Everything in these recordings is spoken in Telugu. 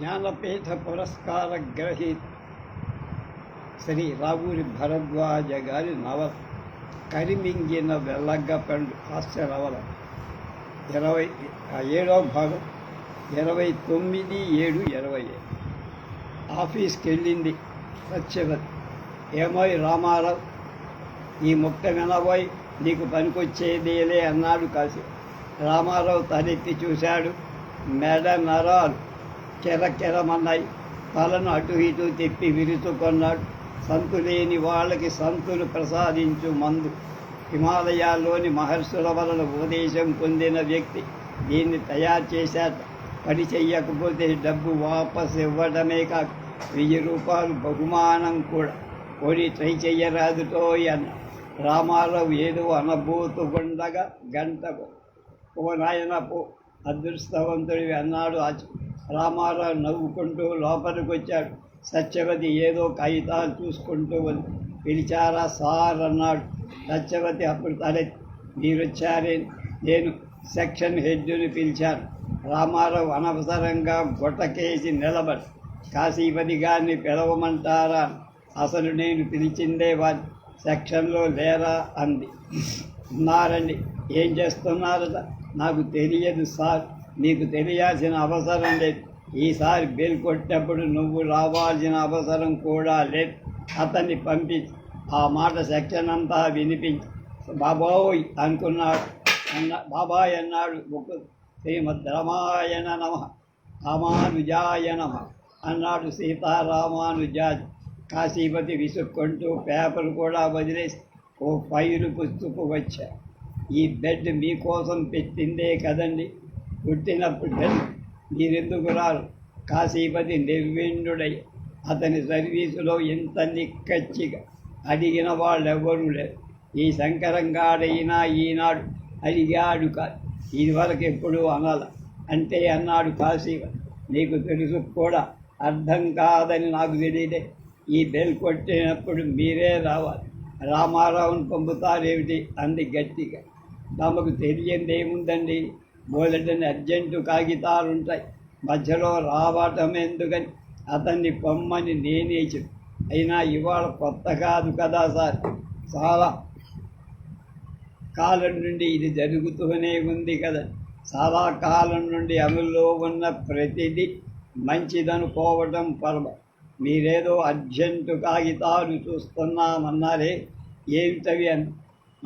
జ్ఞానపీఠ పురస్కార గ్రహీత శ్రీ రావూరి భరద్వాజ గారి నవల కరిమింగిన వెల్లగ్గపండు హాస్య నవల ఇరవై ఏడవ భాగం ఇరవై తొమ్మిది ఏడు ఇరవై ఆఫీస్కి వెళ్ళింది సత్యవతి. ఏమోయ్ రామారావు ఈ ముక్క వినబోయ్ నీకు పనికొచ్చేదేలే అన్నాడు కాసి రామారావు తలెత్తి చూశాడు. మెడ నరాలు కెరకెరమన్నాయి తలను అటు ఇటు తిప్పి విరుచుకొన్నాడు. సంతు లేని వాళ్ళకి సంతులు ప్రసాదించు మందు. హిమాలయాల్లోని మహర్షుల వలన ఉపదేశం పొందిన వ్యక్తి దీన్ని తయారు చేశాట పని చెయ్యకపోతే డబ్బు వాపస్ ఇవ్వడమే కాక వెయ్యి రూపాయలు బహుమానం కూడా. పోనీ ట్రై చెయ్యరాదుతో అన్న. రామారావు ఏదో అనబోతుకుండగా గంటకు ఓ నాయన పో. అదృష్టవంతుడివి అన్నాడు ఆచ రామారావు నవ్వుకుంటూ లోపలికి వచ్చాడు సత్యవతి ఏదో కాగితాలు చూసుకుంటూ పిలిచారా సార్ అన్నాడు. సత్యవతి అప్పుడు తలెత్తి మీరొచ్చారే నేను సెక్షన్ హెడ్ని పిలిచాను. రామారావు అనవసరంగా గొట్టకేసి నిలబడి. కాశీపతి గారిని పిలవమంటారా? అసలు నేను పిలిచిందే వారి. సెక్షన్లో లేరా? అంది. ఉన్నారండి. ఏం చేస్తున్నారట? నాకు తెలియదు సార్. నీకు తెలియాల్సిన అవసరం లేదు. ఈసారి బెల్ కొట్టినప్పుడు నువ్వు రావాల్సిన అవసరం కూడా లేదు. అతన్ని పంపించి. ఆ మాట సెక్షన్ అంతా వినిపించి. బాబోయ్ అనుకున్నాడు అన్న బాబాయ్ అన్నాడు. ఒక శ్రీమద్ రామాయణ నమ. రామానుజాయ నమ అన్నాడు సీతారామానుజాజ్ కాశీపతి విసుక్కుంటూ పేపర్ కూడా వదిలేసి ఓ ఫైలు పుస్తకు వచ్చా. ఈ బెడ్ మీకోసం పెట్టిందే కదండి. పుట్టినప్పుడు మీరెందుకు రారు? కాశీపతి నిర్విణ్ణుడై అతని సర్వీసులో ఇంత నిక్కచ్చిగా అడిగిన వాళ్ళెవ్వరూ లేరు. ఈ శంకరంగాడైనా ఈనాడు అడిగాడు కాదు. ఇదివరకు ఎప్పుడు అనాల. అంటే అన్నాడు కాశీపతి. నీకు తెలుసు కూడా అర్థం కాదని నాకు తెలియదే ఈ బెల్ కొట్టినప్పుడు మీరే రావాలి. రామారావుని పంపుతారేమిటి? అంది గట్టిగా. తమకు తెలియంది ఏముందండి బోలెటని అర్జెంటు కాగితాలు ఉంటాయి మధ్యలో రావటం ఎందుకని అతన్ని పొమ్మని నేనే చెప్పి. అయినా ఇవాళ కొత్త కాదు కదా సార్. చాలా కాలం నుండి ఇది జరుగుతూనే ఉంది కదా. చాలా కాలం నుండి అమల్లో ఉన్న ప్రతిదీ మంచిదనుకోవటం పర్వ. మీరేదో అర్జెంటు కాగితాలు చూస్తున్నామన్నారే ఏమిటవి అని?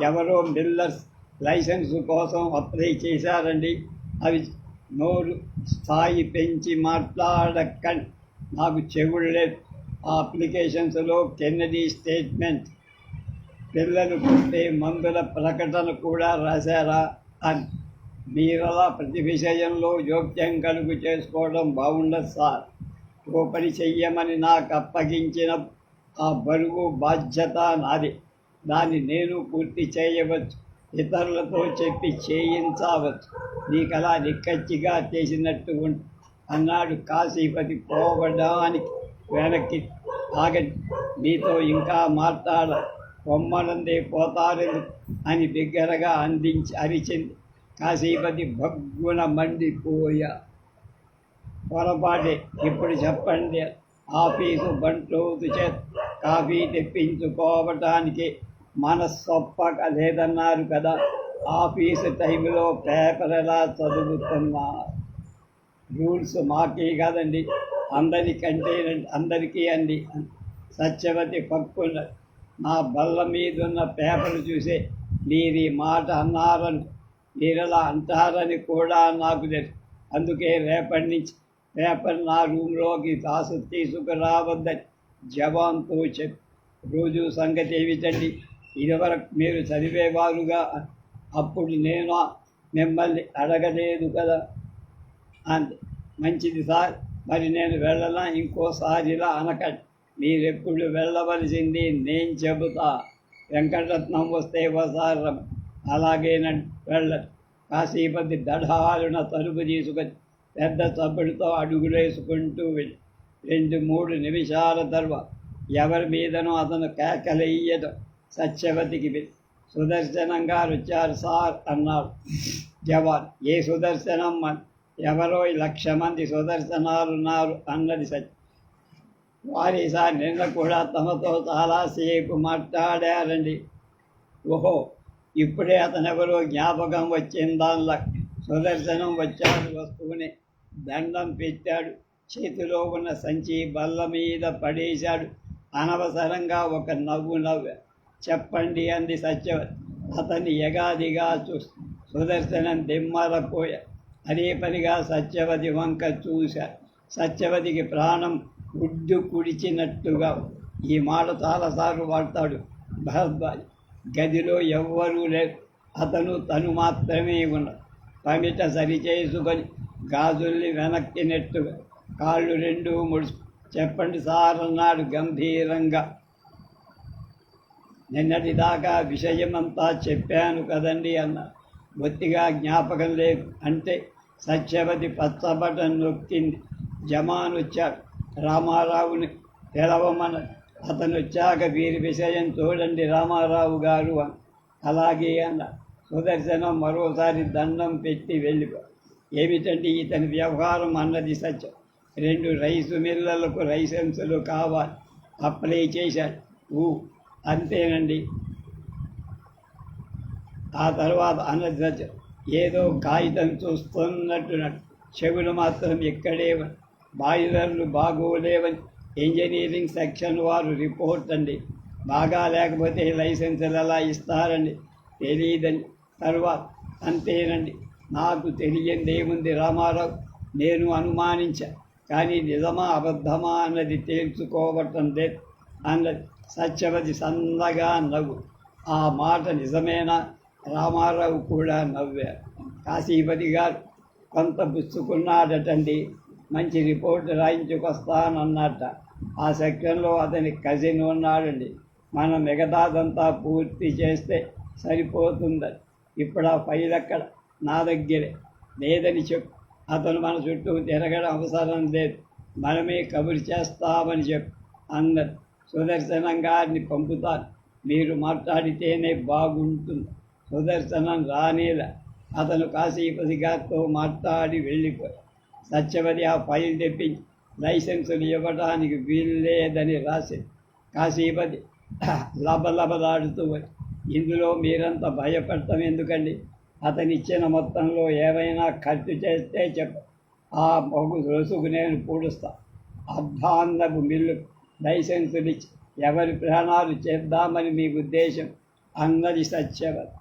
ఎవరో మిల్లర్స్ లైసెన్స్ కోసం అప్లై చేశారండి. అవి నోరు స్థాయి పెంచి మాట్లాడకండి. నాకు చెవుళ్ళలేదు ఆ అప్లికేషన్స్లో కెన్నడీ స్టేట్మెంట్. పిల్లలు పుట్టే మందుల ప్రకటన కూడా రాశారా అని. మీరలా ప్రతి విషయంలో జోక్యం కలుగు చేసుకోవడం బాగుండదు సార్. ఓ పని చెయ్యమని నాకు అప్పగించిన ఆ బరువు బాధ్యత నాది. దాన్ని నేను పూర్తి చేయవచ్చు. ఇతరులతో చెప్పి చేయించవచ్చు నీకు అలా నిక్కచ్చిగా చేసినట్టు ఉంటు అన్నాడు కాశీపతి పోవడానికి వెనక్కి ఆగండి మీతో ఇంకా మాట్లాడ బొమ్మలందే పోతారు అని బిగ్గరగా అందించి అరిచింది కాశీపతి భగ్గున మండిపోయా. పొరపాటే ఇప్పుడు చెప్పండి. ఆఫీసు బంట్లోతు చేత కాఫీ తెప్పించుకోవటానికి మనస్సొప్పక లేదన్నారు కదా. ఆఫీసు టైంలో పేపర్ ఎలా చదువుతున్నా. రూల్స్ మాకే కాదండి. అందరికంటే అందరికీ అండి. సత్యవతి పక్కున నా బల్ల మీదున్న పేపర్ చూసే మీరు ఈ మాట అన్నారని. మీరలా అంటారని కూడా నాకు తెలుసు. అందుకే రేపటి నుంచి పేపర్ నా రూమ్లోకి తాసు తీసుకురావద్దని జవాన్తో చెప్పి. రోజు సంగతి ఏమిటండి? ఇదివరకు మీరు చదివేవారుగా అప్పుడు నేను మిమ్మల్ని అడగలేదు కదా. అంది. మంచిది సార్ మరి నేను వెళ్ళనా? ఇంకోసారిలా అనకండి. మీరెప్పుడు వెళ్ళవలసింది నేను చెబుతా. వెంకటరత్నం వస్తే వసారం. అలాగేనండి వెళ్ళదు కాశీపతి దఢాలున తలుపు తీసుకొని పెద్ద సబ్బుడితో అడుగులేసుకుంటూ వెళ్ళి రెండు మూడు నిమిషాల తర్వాత ఎవరి మీదనో అతను కేకలయ్యడం సత్యవతికి సుదర్శనంగా సుదర్శనం గారు వచ్చారు సార్ అన్నాడు జవాన్. ఏ సుదర్శనం ఎవరో లక్ష మంది సుదర్శనాలున్నారు అన్నది సత్యం వారి సార్ నిన్న కూడా తమతో చాలాసేపు మాట్లాడారండి. ఓహో ఇప్పుడే అతనెవరో జ్ఞాపకం వచ్చిందాన్లా సుదర్శనం వచ్చాడు వస్తువుని దండం పెట్టాడు. చేతిలో ఉన్న సంచి బల్ల మీద పడేశాడు. అనవసరంగా ఒక నవ్వు నవ్వాడు చెప్పండి అంది సత్యవతి. అతన్ని ఎగాదిగా చూ సుదర్శనం దిమ్మరపోయా అదే పనిగా సత్యవతి వంక చూశా. సత్యవతికి ప్రాణం గుడ్డు కుడిచినట్టుగా ఈ మాట చాలాసార్లు వాడతాడు భరద్వాజ్. గదిలో ఎవ్వరూ లేరు. అతను తను మాత్రమే ఉన్నాడు. పమిట సరిచేసుకొని గాజుల్ని వెనక్కి నెట్టుగా కాళ్ళు రెండు ముడుచు చెప్పండి సార్ అన్నాడు గంభీరంగా. నిన్నటి దాకా విషయమంతా చెప్పాను కదండి అన్న. బొత్తిగా జ్ఞాపకం లేదు. అంటే సత్యవతి పచ్చబటన్ నొక్కింది జమాన్ వచ్చాడు రామారావుని తెలవమన అతను వచ్చాక వీరి విషయం చూడండి రామారావు గారు అని. అలాగే అన్న. సుదర్శనం మరోసారి దండం పెట్టి వెళ్ళిపో. ఏమిటంటే ఇతని వ్యవహారం అన్నది సత్యం. రెండు రైసు మిల్లలకు లైసెన్సులు కావాలి. అప్లై చేశాడు. ఊ. అంతేనండి. ఆ తర్వాత అన్నది ఏదో కాగితం చూస్తున్నట్టునట్టు చెవులు మాత్రం ఇక్కడే బాయిలర్లు బాగోలేవని ఇంజనీరింగ్ సెక్షన్ వారు రిపోర్ట్ అండి. బాగా లేకపోతే లైసెన్సులు ఎలా ఇస్తారండి? తెలియదని తర్వాత అంతేనండి. నాకు తెలియంది రామారావు? నేను అనుమానించా. కానీ నిజమా అబద్ధమా అన్నది తేల్చుకోవటం లేదు. అన్నది సత్యవతి సన్నగా నవ్వు. ఆ మాట నిజమేనా? రామారావు కూడా నవ్వారు కాశీపతి గారు కొంత పుచ్చుకున్నాడటండి. మంచి రిపోర్ట్ రాయించుకొస్తానన్నట ఆ సెక్షన్లో అతని కజిన్ ఉన్నాడండి. మనం మిగతాదంతా పూర్తి చేస్తే సరిపోతుందని ఇప్పుడు ఆ ఫైల్ అక్కడ నా దగ్గరే. లేదని చెప్పు. అతను మన చుట్టూ తిరగడం అవసరం లేదు. మనమే కబురు చేస్తామని చెప్పు అందరు సుదర్శనం గారిని పంపుతాను మీరు మాట్లాడితేనే బాగుంటుంది. సుదర్శనం రానేలా. అతను కాశీపతి గారితో మాట్లాడి వెళ్ళిపోయాడు. సత్యవతి ఆ ఫైల్ తెప్పించి లైసెన్సులు ఇవ్వడానికి వీల్లేదని రాసి కాశీపతి లబలబలాడుతూ ఇందులో మీరంతా భయపడతాం ఎందుకండి? అతనిచ్చిన మొత్తంలో ఏమైనా ఖర్చు చేస్తే చెప్ప. ఆ మొగ్గు రొసుగు నేను పూడుస్తా. అర్ధాంతపు మిల్లు లైసెన్సులు ఇచ్చి ఎవరి ప్రాణాలు చేద్దామని మీ ఉద్దేశం అన్నది సత్యవతి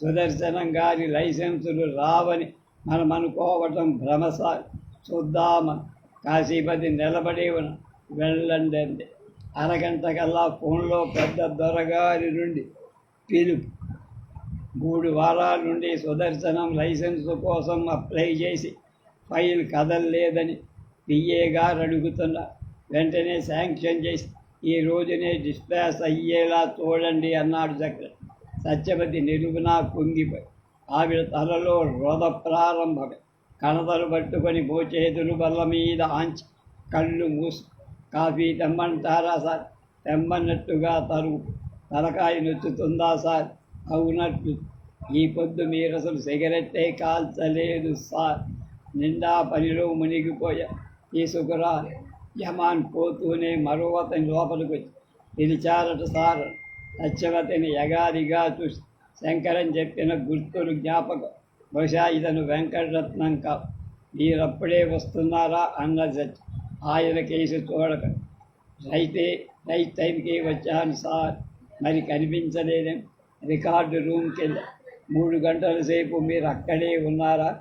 సుదర్శనం గారి లైసెన్సులు రావని మనం అనుకోవటం భ్రమసారి చూద్దామని కాశీపతి నిలబడి ఉన్న వెళ్ళండి అంది. అరగంట కల్లా ఫోన్లో పెద్ద దొరగారి నుండి పిలుపు. మూడు వారాల నుండి సుదర్శనం లైసెన్సు కోసం అప్లై చేసి ఫైల్ కదలలేదని పిఏ గారు అడుగుతున్నారు. వెంటనే శాంక్షన్ చేసి ఈ రోజునే డిస్పాస్ అయ్యేలా చూడండి అన్నాడు చక్ర సత్యవతి నిలువునా కుంగిపోయి. ఆవిడ తలలో రోద ప్రారంభమే. కణతలు పట్టుకొని మోచేతులు బల్ల మీద ఆంచి కళ్ళు మూసు. Coffee తెమ్మంటారా sir? తెమ్మన్నట్టుగా తరువు తలకాయ నొచ్చుతుందా సార్? అవునట్లు. ఈ పొద్దు మీరు అసలు సిగరెట్టే కాల్చలేదు సార్. నిండా పనిలో మునిగిపోయా. తీసుకురా యమాన్ పోతూనే మరో అతని లోపలికి వచ్చి పిలిచారట సార్. సత్యవతిని ఎగారిగా చూసి శంకరన్ చెప్పిన గుర్తులు జ్ఞాపకం. బహుశా ఇతను వెంకటరత్నం కా మీరప్పుడే వస్తున్నారా? అన్నది సత్యం. ఆయన కేసు చూడక. అయితే రైట్ టైంకి వచ్చాను సార్. మరి కనిపించలేదేం. రికార్డు రూమ్కి మూడు గంటల సేపు మీరు అక్కడే ఉన్నారా?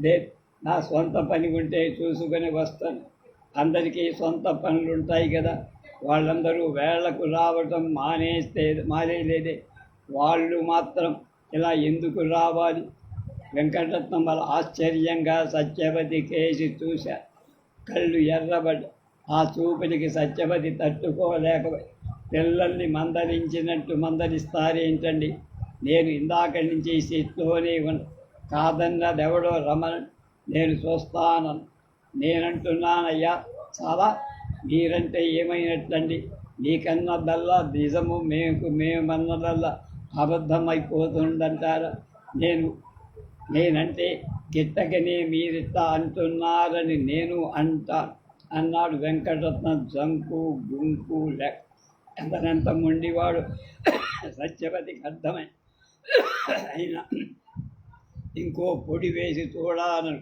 లేదు. నా సొంత పని ఉంటే చూసుకొని వస్తాను. అందరికీ సొంత పనులు ఉంటాయి కదా. వాళ్ళందరూ వేళ్ళకు రావటం మానేస్తే మానేలేదే వాళ్ళు మాత్రం ఇలా ఎందుకు రావాలి? వెంకటరత్నం వాళ్ళ ఆశ్చర్యంగా సత్యవతి కేసి చూశా. కళ్ళు ఎర్రబడి ఆ చూపులకి సత్యవతి తట్టుకోలేకపోయి పిల్లల్ని మందలించినట్టు మందలిస్తారేంటండి నేను ఇందాక నుంచి సీట్లోనే ఉన్న. కాదన్నదెవడో రమణ. నేను చూస్తాను నేనంటున్నానయ్యా చాలా మీరంటే ఏమైనట్లండి? మీకన్నదల్లా నిజము మేము మేమన్నదల్లా అబద్ధమైపోతుందంటారా. నేను నేనంటే గిట్టకనే మీరిట్లా అంటున్నారని నేను అంటా అన్నాడు వెంకటరత్నం జంకు గుంకు లెక్క ఎంతనంత మొండివాడు. సత్యవతికి అర్థమై అయినా ఇంకో పొడి వేసి చూడాలను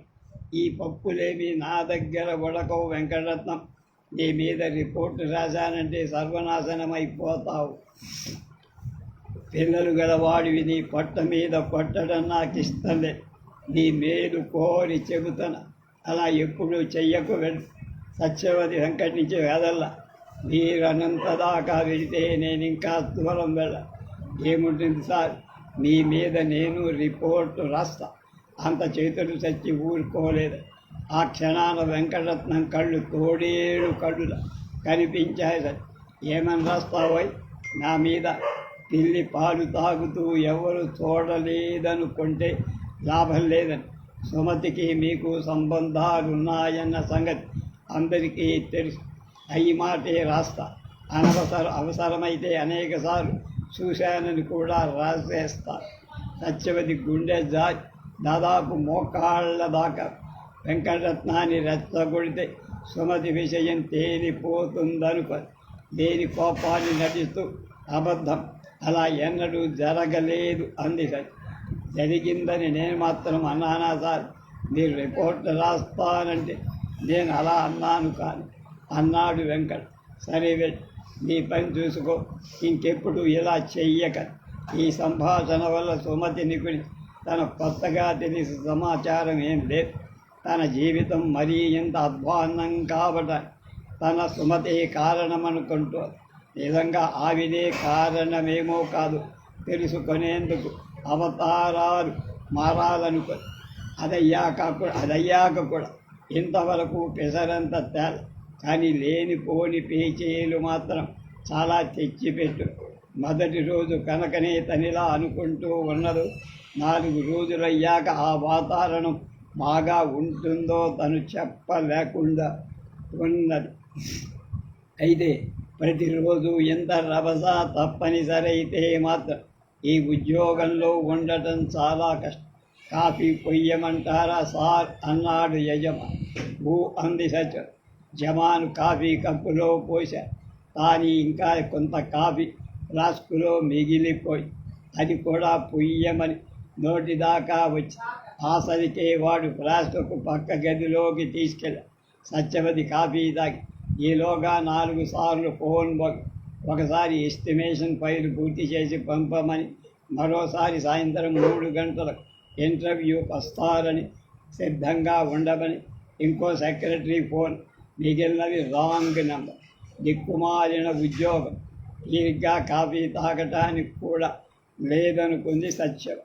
ఈ పప్పులేమి నా దగ్గర ఉడకవు వెంకటరత్నం. నీ మీద రిపోర్టు రాశానంటే సర్వనాశనం అయిపోతావు పిల్లలు గలవాడివి నీ పొట్ట మీద పట్టడం నాకు ఇష్టలే నీ మేలు కోరి చెబుతాను. అలా ఎప్పుడు చెయ్యకు వెళ్ సత్యవతి వెంకటి నుంచి వెదల్లా. మీరు దాకా వెళితే నేను ఇంకా దూరం వెళ్ళ. ఏముంటుంది సార్? మీ మీద నేను రిపోర్టు రాస్తా. అంత చేతులు చచ్చి ఊరుకోలేదు. ఆ క్షణాన వెంకటరత్నం కళ్ళు తోడేడు కళ్ళు కనిపించాయి సార్. ఏమని రాస్తావోయ్? నా మీద పిల్లి పాలు తాగుతూ ఎవరు చూడలేదనుకుంటే లాభం లేదని. సుమతికి మీకు సంబంధాలున్నాయన్న సంగతి అందరికీ తెలుసు. అయ్యి మాటే రాస్తా. అనవసర అవసరమైతే అనేకసార్లు చూశానని కూడా రాసేస్తా. సత్యవతి గుండె జాతి దాదాపు మోకాళ్ళ దాకా వెంకటరత్నాన్ని రెచ్చగొడితే సుమతి విషయం తేలిపోతుందనుకో దేని కోపాన్ని నటిస్తూ అబద్ధం అలా ఎన్నడూ జరగలేదు అంది జరిగిందని నేను మాత్రం అన్నానా సార్ మీరు రిపోర్ట్ రాస్తానంటే నేను అలా అన్నాను కాను అన్నాడు వెంకట్. సరే నీ పని చూసుకో ఇంకెప్పుడు ఇలా చెయ్యక. ఈ సంభాషణ వల్ల సుమతి నిపుణి తన కొత్తగా తెలిసి సమాచారం ఏం లేదు. తన జీవితం మరీ ఇంత అధ్వాన్నం కాబట తన సుమతే కారణమనుకుంటూ నిజంగా ఆవిడే కారణమేమో కాదు తెలుసుకునేందుకు అవతారాలు మారాలనుకో. అదయ్యాక కూడా అదయ్యాక కూడా ఇంతవరకు పెసరంత తేల కానీ లేనిపోని పేచేలు మాత్రం చాలా తెచ్చిపెట్టు. మొదటి రోజు కనుకనే తనిలా అనుకుంటూ ఉన్నదు. నాలుగు రోజులయ్యాక ఆ వాతావరణం బాగా ఉంటుందో తను చెప్పలేకుండా ఉన్నది. అయితే ప్రతిరోజు ఎంత రభస తప్పనిసరి అయితే మాత్రం ఈ ఉద్యోగంలో ఉండటం చాలా కష్టం. కాఫీ పొయ్యమంటారా సార్? అన్నాడు యజమా భూ అంది సచ జమాను కాఫీ కప్పులో పోశారు కానీ ఇంకా కొంత కాఫీ ఫ్లాస్కులో మిగిలిపోయి అది కూడా పొయ్యమని నోటి దాకా వచ్చి ఆసరికే వాడు ఫ్లాస్కు పక్క గదిలోకి తీసుకెళ్ళి సత్యవతి కాఫీ తాగి ఈలోగా నాలుగు సార్లు ఫోన్ ఒకసారి ఎస్టిమేషన్ ఫైల్ పూర్తి చేసి పంపమని మరోసారి సాయంత్రం మూడు గంటలకు ఇంటర్వ్యూకి వస్తారని సిద్ధంగా ఉండమని ఇంకో సెక్రటరీ ఫోన్ మిగిలినవి రాంగ్ నెంబర్. దిక్కుమాలిన ఉద్యోగం. తీరిగ్గా కాఫీ తాగటానికి కూడా లేదనుకుంది సత్యం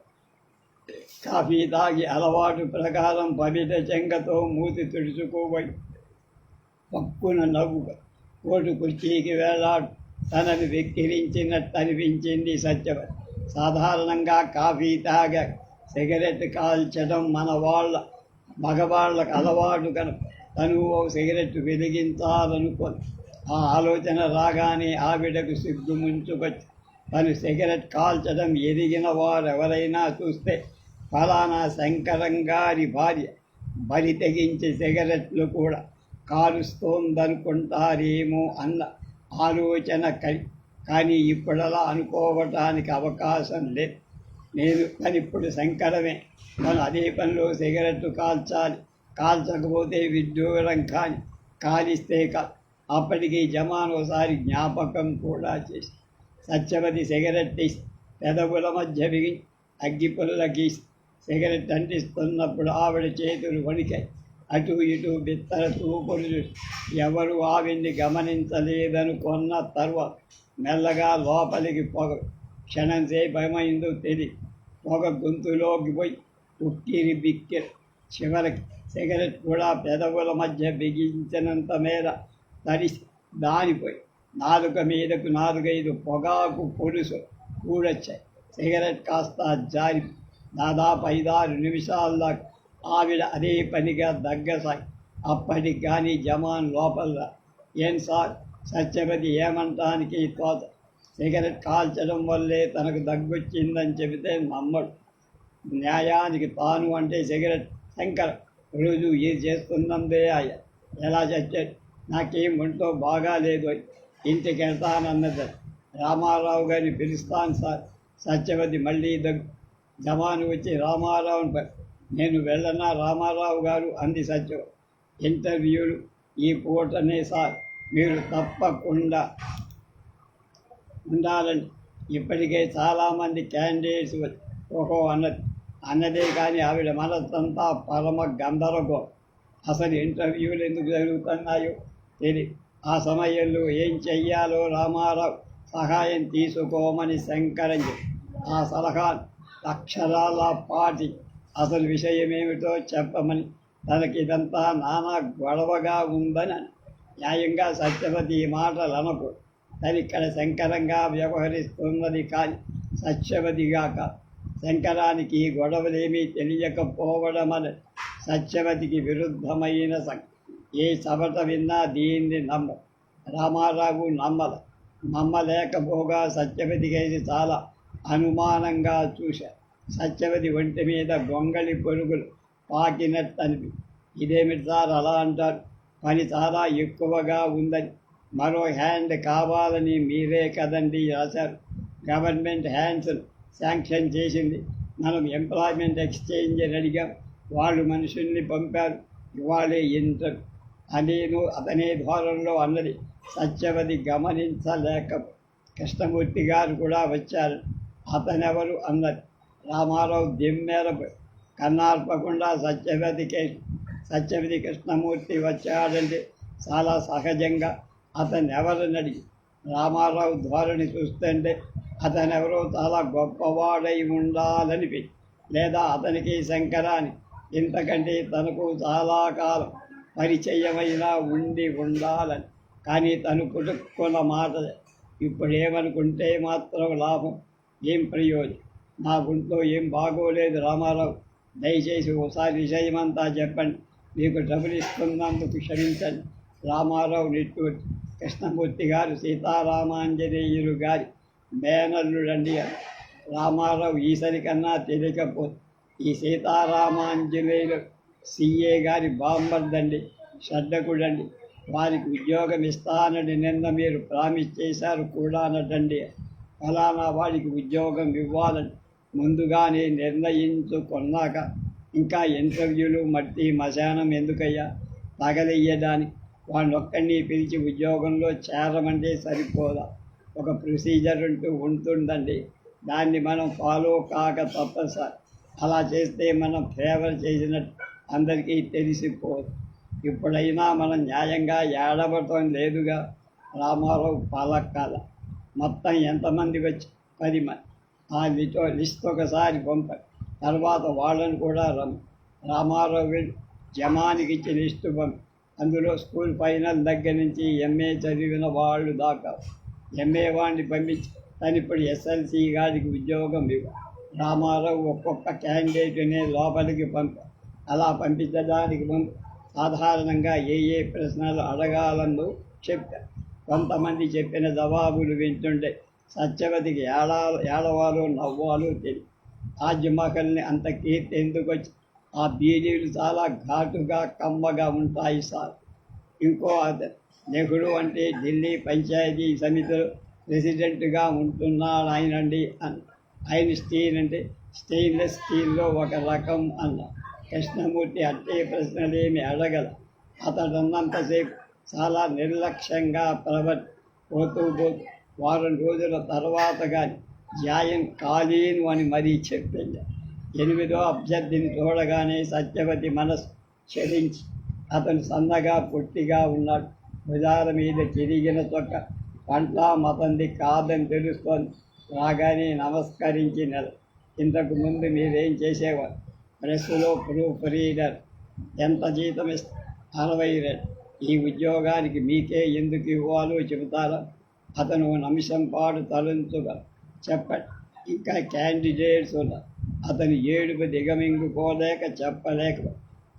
కాఫీ తాగి అలవాటు ప్రకారం పవిట చెంగతో మూతి తుడుచుకోబోయి పక్కున నవ్వు కోటు కుర్చీకి వేలాడు. తనని వెక్కిరించినట్టు అనిపించింది సత్యవతి సాధారణంగా కాఫీ తాగ సిగరెట్ కాల్చడం మన వాళ్ళ మగవాళ్ళకు అలవాటు కనుక తను ఓ సిగరెట్ వెలిగించాలనుకొని. ఆ ఆలోచన రాగానే ఆవిడకు సిగ్గు ముంచుకొచ్చి తను సిగరెట్ కాల్చడం ఎదిగిన వారు ఎవరైనా చూస్తే ఫలానా శంకరం గారి భార్య బలి తెగించి సిగరెట్లు కూడా కారుస్తోందనుకుంటారేమో అన్న ఆలోచన కలి కానీ ఇప్పుడలా అనుకోవటానికి అవకాశం లేదు. నేను తను ఇప్పుడు శంకరమే. తను అదే పనిలో సిగరెట్లు కాల్చాలి. కాల్చకపోతే విడ్డూరం కాని కాలిస్తే కా అప్పటికి జమాన్ ఒకసారి జ్ఞాపకం కూడా చేసి సత్యవతి సిగరెట్ తీసి పెదవుల మధ్య బిగి అగ్గిపుల్ల గీసి సిగరెట్ అంటిస్తున్నప్పుడు ఆవిడ చేతులు వణికాయి. అటు ఇటు బిత్తర తూపులు ఎవరు ఆవిడ్ని గమనించలేదనుకున్న తర్వాత మెల్లగా లోపలికి పొగ క్షణం సేపమైందో తెలియదు పొగ గొంతులోకి పోయి ఉక్కిరి బిక్కిరి చివరికి సిగరెట్ కూడా పెదవుల మధ్య బిగించినంత మేర తడిసి దానిపోయి నాలుక మీదకు నాలుగైదు పొగాకు పొడుసు కూడొచ్చాయి. సిగరెట్ కాస్త జారి దాదాపు ఐదారు నిమిషాల్లో ఆవిడ అదే పనిగా దగ్గసాయి అప్పటికి కానీ జమాన్ లోపల ఏం సార్? సత్యవతి ఏమంటానికి తోత. సిగరెట్ కాల్చడం వల్లే తనకు దగ్గొచ్చిందని చెబితే నమ్మడు. న్యాయానికి తాను అంటే సిగరెట్ శంకర్. రోజు ఇది చేస్తున్నందే ఆయ ఎలా చచ్చాడు? నాకేం ఒంట్లో బాగాలేదు ఇంటికి వెళ్తానన్నది రామారావు గారిని పిలుస్తాను సార్. సత్యవతి మళ్ళీ దగ్గు జమాను వచ్చి రామారావుని నేను వెళ్ళనా? రామారావు గారు అంది సత్యం ఇంటర్వ్యూలు ఈ పూటనే సార్. మీరు తప్పకుండా ఉండాలని. ఇప్పటికే చాలామంది క్యాండిడేట్స్ ఓహో అన్నది. అన్నదే కానీ ఆవిడ మనస్సంతా పరమ గందరగో అసలు ఇంటర్వ్యూలు ఎందుకు జరుగుతున్నాయో తెలియదు ఆ సమయంలో ఏం చెయ్యాలో రామారావు? సహాయం తీసుకోమని శంకరం ఆ సలహా అక్షరాల పాటి. అసలు విషయమేమిటో చెప్పమని తనకి ఇదంతా నానా గొడవగా ఉందని న్యాయంగా సత్యవతి ఈ మాటలనకు. తనిక్కడ ఇక్కడ శంకరంగా వ్యవహరిస్తున్నది కానీ సత్యవతిగాక శంకరానికి ఈ గొడవలేమీ తెలియకపోవడమని సత్యవతికి విరుద్ధమైన సం ఏ చవట విన్నా దీన్ని నమ్మ. రామారావు నమ్మల నమ్మలేకపోగా సత్యవతికైతే చాలా అనుమానంగా చూశా. సత్యవతి ఒంటి మీద గొంగళి పొరుగులు పాకినట్టు అనిపి ఇదేమిటి సార్ అలా అంటారు. పని చాలా ఎక్కువగా ఉందని. మరో హ్యాండ్ కావాలని మీరే కదండి రాశారు గవర్నమెంట్ హ్యాండ్స్ శాంక్షన్ చేసింది. మనం ఎంప్లాయ్మెంట్ ఎక్స్చేంజ్ అని అడిగాం. వాళ్ళు మనుషుల్ని పంపారు. ఇవాళే ఇంటర్. అనేను అతనే ధోరణిలో అన్నది. సత్యవతి గమనించలేక కృష్ణమూర్తి గారు కూడా వచ్చారు. అతనెవరు అన్నది రామారావు దిమ్మెరపు కన్నార్పకుండా సత్యవతికి సత్యవతి కృష్ణమూర్తి వచ్చాడంటే చాలా సహజంగా అతను ఎవరిని అడిగి రామారావు ధోరణి చూస్తుంటే అతనెవరో చాలా గొప్పవాడై ఉండాలనిపి లేదా అతనికి శంకరాని ఇంతకంటే తనకు చాలా కాలం పరిచయమైన ఉండి ఉండాలని. కానీ తను పుట్టుకున్న మాట ఇప్పుడు ఏమనుకుంటే మాత్రం లాభం. ఏం ప్రయోజనం నా గుంట్లో ఏం బాగోలేదు రామారావు. దయచేసి ఒకసారి విషయమంతా చెప్పండి. మీకు డబ్బులు ఇస్తున్నందుకు క్షమించండి. రామారావు నిట్టూరు కృష్ణమూర్తి గారు సీతారామాంజనేయులు గారి మేనల్లుడండి రామారావు ఈసరి కన్నా తెలియకపోతే ఈ సీతారామాంజనేయులు సిఏ గారి బాంబర్దండి శ్రద్ధకుడండి వారికి ఉద్యోగం ఇస్తానని నిన్న మీరు ప్రామిస్ చేశారు కూడా అనడండి ఫలానా వాడికి ఉద్యోగం ఇవ్వాలని ముందుగానే నిర్ణయించుకున్నాక ఇంకా ఇంటర్వ్యూలు మట్టి మశానం ఎందుకయ్యా? తగలెయ్యడానికి వాడిని ఒక్కడిని పిలిచి ఉద్యోగంలో చేరమంటే సరిపోదా? ఒక ప్రొసీజర్ అంటూ ఉంటుందండి. దాన్ని మనం ఫాలో కాక తప్పదు సార్ అలా చేస్తే మనం ఫేవర్ చేసినట్టు అందరికీ తెలిసిపోదు. ఇప్పుడైనా మనం న్యాయంగా ఏడవటం లేదుగా. రామారావు పాలక్కాల మొత్తం ఎంతమంది వచ్చి పది మంది ఆ లిటో లిస్ట్ ఒకసారి పంప తర్వాత వాళ్ళని కూడా రమ్ రామారావు వెళ్ళి జమానికి ఇచ్చిన లిస్టు పంపి అందులో స్కూల్ ఫైనల్ దగ్గర నుంచి ఎంఏ చదివిన వాళ్ళు దాకా ఎంఏ వాడిని పంపించి తను ఇప్పుడు ఎస్ఎల్సి గారికి ఉద్యోగం ఇవ్వ రామారావు ఒక్కొక్క క్యాండిడేట్ని లోపలికి పంప అలా పంపించడానికి ముందు సాధారణంగా ఏ ఏ ప్రశ్నలు అడగాలన్నో చెప్పారు. కొంతమంది చెప్పిన జవాబులు వింటుంటే సత్యవతికి ఏడా ఏడవాలు నవ్వాలు తెలియదు తాజ్మహల్ని అంత కీర్తి ఎందుకు వచ్చి ఆ బీడీలు చాలా ఘాటుగా కమ్మగా ఉంటాయి సార్. ఇంకో నెహ్రూ అంటే ఢిల్లీ పంచాయతీ సమితిలో ప్రెసిడెంట్గా ఉంటున్నాడు ఆయనండి అన్న ఆయన స్టీల్ అంటే స్టెయిన్లెస్ స్టీల్లో ఒక రకం అన్న. కృష్ణమూర్తి అట్టే ప్రశ్నలేమి అడగల. అతడున్నంతసేపు చాలా నిర్లక్ష్యంగా ప్రవర్ పోతూ పోతూ వారం రోజుల తర్వాత కానీ న్యాయం కాలేను అని మరీ చెప్పింది. ఎనిమిదో అభ్యర్థిని చూడగానే సత్యవతి మనసు చెలించి అతను సన్నగా పొట్టిగా ఉన్నాడు. భుజాల మీద చిరిగిన చొక్క. పంట మతంది కాదని తెలుస్తోంది. రాగానే నమస్కరించి నెల. ఇంతకు ముందు మీరేం చేసేవారు? ప్రెస్లో ప్రూఫ్ రీడర్. ఎంత జీతం ఇస్తా? అరవై రెండు. ఈ ఉద్యోగానికి మీకే ఎందుకు ఇవ్వాలో చెబుతారా? అతను నిమిషం పాటు తలంచుగా చెప్పండి ఇంకా క్యాండిడేట్స్ ఉన్నారు అతను ఏడుపు దిగమింగుకోలేక చెప్పలేక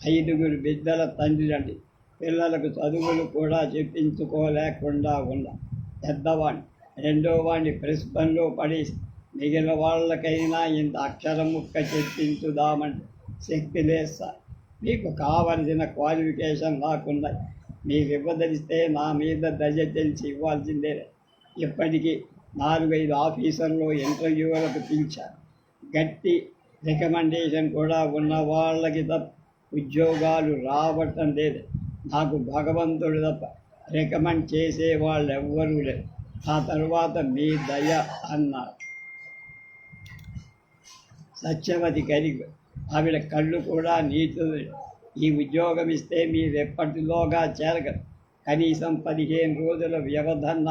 ఐదుగురు బిడ్డల తండ్రి పిల్లలకు చదువులు కూడా చెప్పించుకోలేకుండా ఉన్న పెద్దవాణ్ణి రెండో వాణ్ణి ప్రెస్ పడి మిగిలిన వాళ్ళకైనా ఇంత అక్షరం ముక్క చెప్పించుదామంటే శక్తి లేదు సార్. మీకు కావలసిన క్వాలిఫికేషన్ నాకున్నాయి. మీరు ఇవ్వదలిస్తే నా మీద దయ తెలిసి ఇవ్వాల్సిందే. ఇప్పటికీ నాలుగైదు ఆఫీసర్లు ఇంటర్వ్యూలకు పిలిచారు. గట్టి రికమెండేషన్ కూడా ఉన్న వాళ్ళకి తప్ప ఉద్యోగాలు రావటం లేదు. నాకు భగవంతుడు తప్ప రికమెండ్ చేసే వాళ్ళు ఎవ్వరూ లేరు. ఆ తర్వాత మీ దయ అన్నారు. సత్యవతి కరిగి ఆవిడ కళ్ళు కూడా నీటితో ఈ ఉద్యోగం ఇస్తే మీరెప్పటిలోగా చేరగ కనీసం పదిహేను రోజుల వ్యవధన్న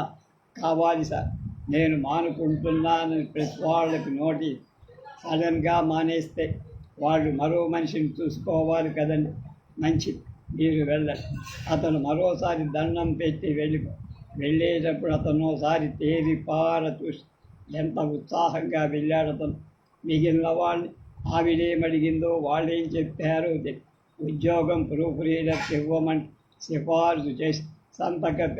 కావాలి సార్. నేను మానుకుంటున్నానని ప్రతి వాళ్ళకి నోటీస్ సడన్గా మానేస్తే వాళ్ళు మరో మనిషిని చూసుకోవాలి కదండి. మంచిది మీరు వెళ్ళండి. అతను మరోసారి దండం పెట్టి వెళ్ళి వెళ్ళేటప్పుడు అతను ఒకసారి తేరి పార చూసి ఎంత ఉత్సాహంగా వెళ్ళాడు అతను. మిగిలిన వాళ్ళని ఆవిడేమడిగిందో వాళ్ళేం చెప్పారో తెలియదు ఉద్యోగం ప్రూఫ్ రీడర్కి ఇవ్వమని సిఫార్సు చేసి సంతకం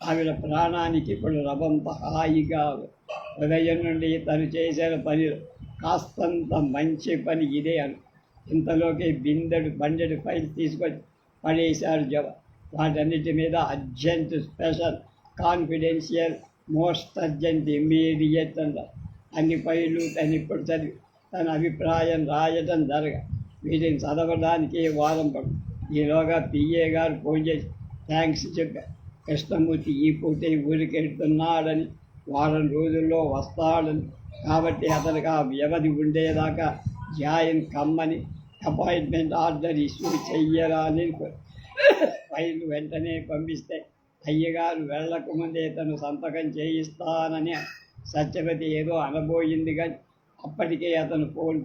ఆవిడ ప్రాణానికి ఇప్పుడు రవంత హాయిగా ఉదయం నుండి తను చేసిన పని కాస్తంత మంచి పని ఇదే అని. ఇంతలోకి బిందెడు బండెడు ఫైల్ తీసుకొని పడేశారు జవ. వాటన్నిటి మీద urgent special confidential most urgent immediate అన్నారు అన్ని ఫైళ్ళు తను ఇప్పుడు చదివి తన అభిప్రాయం రాయటం జరగదు వీటిని చదవడానికి వారం పడు. ఈలోగా పిఏ గారు ఫోన్ చేసి థ్యాంక్స్ చెప్పారు కృష్ణమూర్తి ఈ పూట ఊరికి వెళ్తున్నాడని వారం రోజుల్లో వస్తాడని. కాబట్టి అతనికి ఆ వ్యవధి ఉండేదాకా జాయిన్ కమ్మని అపాయింట్మెంట్ ఆర్డర్ ఇష్యూ చెయ్యరాని ఫైల్ వెంటనే పంపిస్తే అయ్యగారు వెళ్ళకముందే తను సంతకం చేయిస్తానని సత్యవతి ఏదో అనబోయింది కానీ అప్పటికే అతను ఫోన్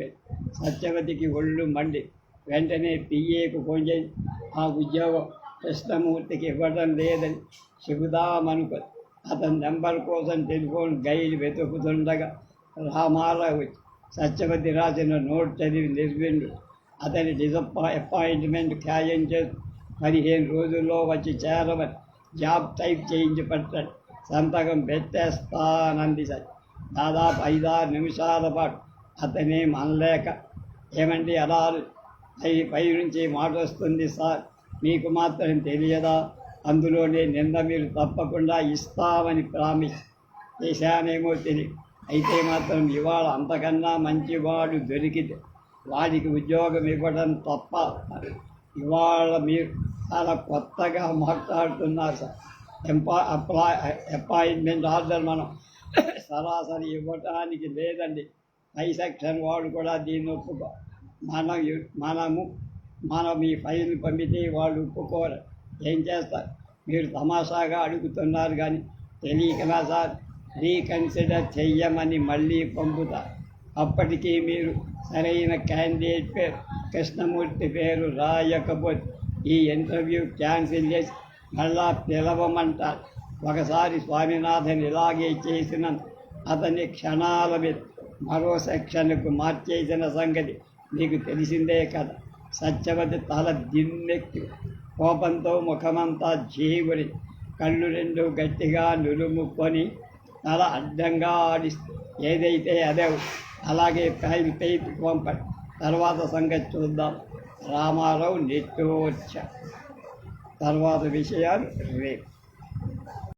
సత్యవతికి ఒళ్ళు మండి. వెంటనే పిఏకు ఫోన్ చేసి ఆ ఉద్యోగం కృష్ణమూర్తికి ఇవ్వడం లేదని చెబుదామనుకో అతని నెంబర్ కోసం టెలిఫోన్ గైడ్ వెతుకుతుండగా రామారావు వచ్చి సత్యవతి రాసిన నోట్ చదివి నిర్విండు. అతని డిసప్పా అపాయింట్మెంట్ ఖాయం చేసి పదిహేను రోజుల్లో వచ్చి చేరవని జాబ్ టైప్ చేయించి పెట్టండి. సంతకం పెట్టేస్తానంది సార్ దాదాపు ఐదారు నిమిషాల పాటు అతనే అనలేక ఏమండి అలా పై పై నుంచి మాట వస్తుంది సార్. మీకు మాత్రం తెలియదా? అందులోనే నిన్న మీరు తప్పకుండా ఇస్తామని ప్రామిస్ చేశానేమో తెలియదు. అయితే మాత్రం ఇవాళ అంతకన్నా మంచివాడు దొరికితే వాడికి ఉద్యోగం ఇవ్వడం తప్ప ఇవాళ మీరు చాలా కొత్తగా మాట్లాడుతున్నారు సార్. ఎంపా అప్లా అపాయింట్మెంట్ ఆర్డర్ మనం సరాసరి ఇవ్వటానికి లేదండి. పై సెక్షన్ వాడు కూడా దీన్ని ఒప్పుకో. మనం మనము మనం మీ ఫైల్ పంపితే వాళ్ళు ఒప్పుకోరు. ఏం చేస్తారు? మీరు తమాషాగా అడుగుతున్నారు కానీ తెలియకనా సార్? రీకన్సిడర్ చెయ్యమని మళ్ళీ పంపుతారు అప్పటికీ మీరు సరైన క్యాండిడేట్ పేరు కృష్ణమూర్తి పేరు రాయకపోతే ఈ ఇంటర్వ్యూ క్యాన్సిల్ చేసి మళ్ళా పిలవమంటారు. ఒకసారి స్వామినాథన్ ఇలాగే చేసిన అతని క్షణాల మీద మరో సెక్షన్కు మార్చేసిన సంగతి నీకు తెలిసిందే కదా. సత్యవతి తల దిన్నెక్కి కోపంతో ముఖమంతా జీవుని కళ్ళు రెండు గట్టిగా నులుముకొని తల అడ్డంగా ఆడిస్తూ ఏదైతే అదే అలాగే ఫైల్ పైకి పంపడు తర్వాత సంగతి చూద్దాం. రామారావు నెట్టోచ్చ తర్వాత విషయాలు రేపు.